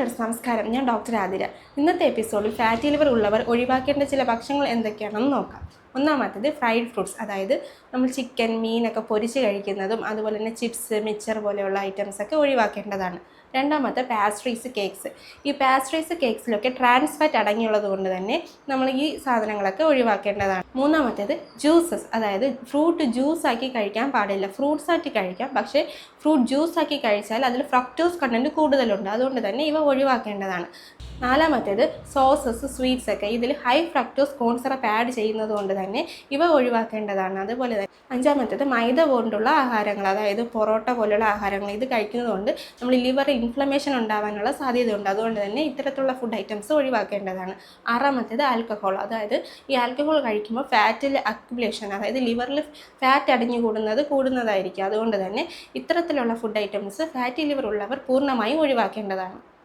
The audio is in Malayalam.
നമസ്കാരം ഞാൻ ഡോക്ടർ ആതിര. ഇന്നത്തെ എപ്പിസോഡിൽ ഫാറ്റി ലിവർ ഉള്ളവർ ഒഴിവാക്കേണ്ട ചില ഭക്ഷണങ്ങൾ എന്തൊക്കെയാണെന്ന് നോക്കാം. ഒന്നാമത്തേത് ഫ്രൈഡ് ഫ്രൂട്ട്സ്. അതായത് നമ്മൾ ചിക്കൻ മീനൊക്കെ പൊരിച്ച് കഴിക്കുന്നതും അതുപോലെ തന്നെ ചിപ്സ് മിച്ചർ പോലെയുള്ള ഐറ്റംസ് ഒക്കെ ഒഴിവാക്കേണ്ടതാണ്. രണ്ടാമത്തെ പാസ്ട്രീസ് കേക്ക്സ്. ഈ പാസ്ട്രീസ് കേക്ക്സിലൊക്കെ ട്രാൻസ് ഫാറ്റ് അടങ്ങിയുള്ളത് കൊണ്ട് തന്നെ നമ്മൾ ഈ സാധനങ്ങളൊക്കെ ഒഴിവാക്കേണ്ടതാണ്. മൂന്നാമത്തേത് ജ്യൂസസ്. അതായത് ഫ്രൂട്ട് ജ്യൂസ് ആക്കി കഴിക്കാൻ പാടില്ല. ഫ്രൂട്ട്സ് ആക്കി കഴിക്കാം. പക്ഷേ ഫ്രൂട്ട് ജ്യൂസ് ആക്കി കഴിച്ചാൽ അതിൽ ഫ്രക്ടോസ് കണ്ടന്റ് കൂടുതലുണ്ട്. അതുകൊണ്ട് തന്നെ ഇവ ഒഴിവാക്കേണ്ടതാണ്. നാലാമത്തേത് സോസസ് സ്വീറ്റ്സ് ഒക്കെ. ഇതിൽ high fructose corn syrup add ചെയ്യുന്നത് കൊണ്ട് തന്നെ ഇവ ഒഴിവാക്കേണ്ടതാണ്. അതുപോലെ തന്നെ അഞ്ചാമത്തേത് മൈദ കൊണ്ടുള്ള ആഹാരങ്ങൾ അതായത് പൊറോട്ട പോലുള്ള ആഹാരങ്ങൾ ഇത് കഴിക്കുന്നത് കൊണ്ട് നമ്മൾ ലിവർ ഇൻഫ്ലമേഷൻ ഉണ്ടാവാനുള്ള സാധ്യതയുണ്ട്. അതുകൊണ്ട് തന്നെ ഇത്തരത്തിലുള്ള ഫുഡ് ഐറ്റംസ് ഒഴിവാക്കേണ്ടതാണ്. ആറാമത്തേത് ആൽക്കഹോൾ അതായത് ഈ ആൽക്കഹോൾ കഴിക്കുമ്പോൾ ഫാറ്റിൽ അക്യുമുലേഷൻ അതായത് ലിവറിൽ ഫാറ്റ് അടിഞ്ഞു കൂടുന്നത് കൂടുന്നതായിരിക്കും. അതുകൊണ്ട് തന്നെ ഇത്തരത്തിലുള്ള ഫുഡ് ഐറ്റംസ് ഫാറ്റി ലിവർ ഉള്ളവർ പൂർണമായും ഒഴിവാക്കേണ്ടതാണ്.